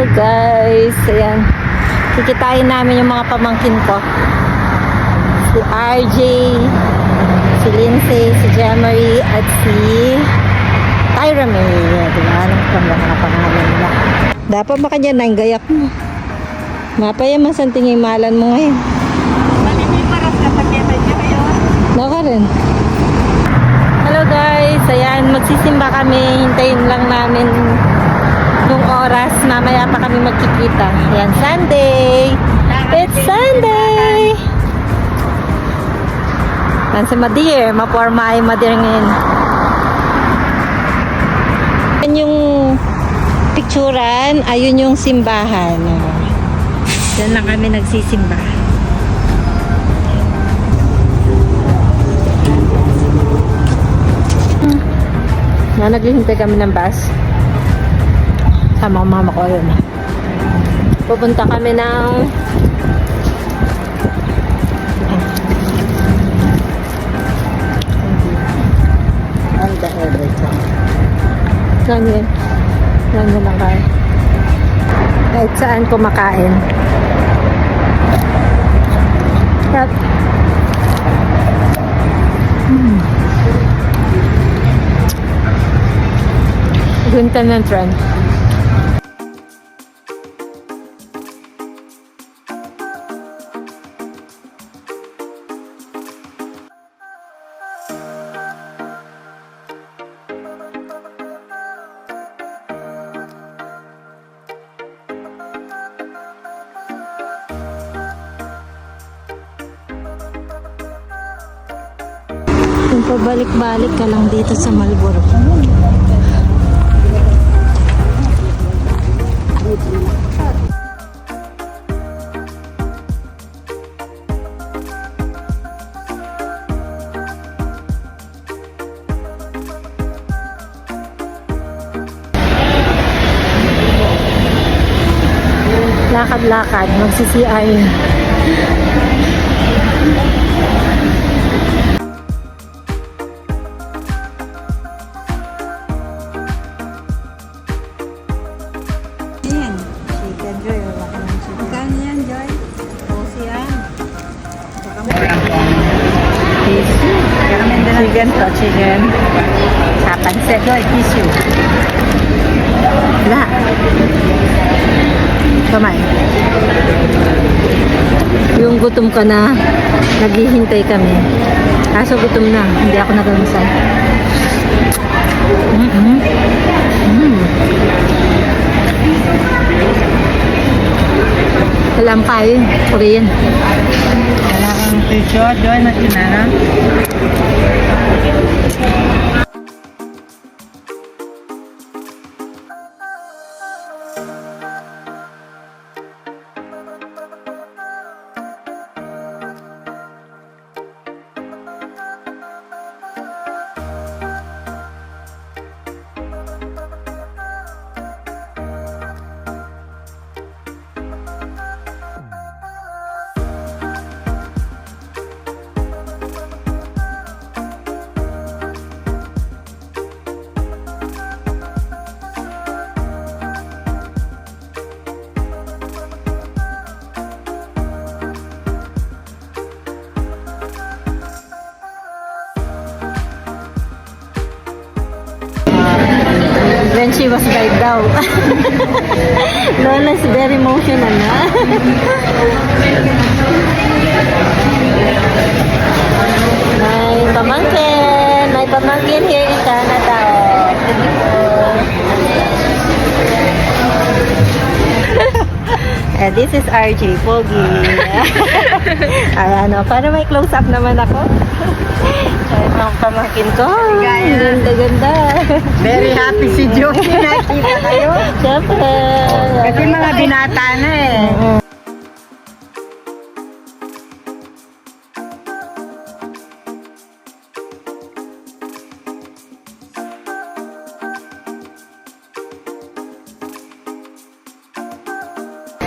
Hello guys. Ayan. Kikitain namin yung mga pamangkin ko. Si RJ, si Lindsay, si Jemery, at si Tyra May. Diba? Anong mga pangalan nila. Dapat baka dyan na gayak mo. Mapaya masanting yung malan mo ngayon. Parang kapakita niya kayo. Naka rin. Hello guys, ayan, magsisimba kami. Hintayin lang namin oras. Mamaya pa kami magkikita. Ayan, Sunday. It's Sunday. Ayan si Madir. Maporma ay Madir ngayon. Ayan yung picturean. Ayun yung simbahan. Diyan lang kami nagsisimba. Na naghihintay kami ng bus. Sama ang mama ko yun. Pupunta kami ng Ang dahil Saan yun? Saan yun lang kayo? Kahit saan kumakain. Yep. Gunta ng trend. Pabalik-balik ka lang dito sa Malboro. Lakad-lakad, magsi-CR. Din Chicken to, chicken. Kapansit. Joy, tissue. Wala. Kamay. Yung gutom ka na, naghihintay kami. Kaso gutom na, hindi ako nagamasal. Mm-mm. Mm. Alam kayo, Korean. Wala kang picture, Joy, na Thank you. When she was died daw. Lola's very emotional na. May pamangkin. May pamangkin here in Canada. Eh, this is RJ Pogi. Ayan o, para may close-up naman ako. Ayan ang pamangkin ko. Gaya. Ganda, ganda. Very happy si Joy. Nakita kayo. Siyempre. Kasi mga binata na eh.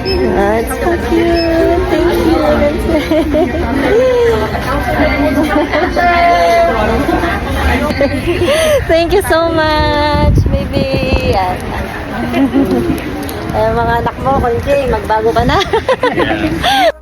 That's so cute. Thank you. Thank you so much, baby. Yan. Eh, mga anak mo, Konji, magbago ka na.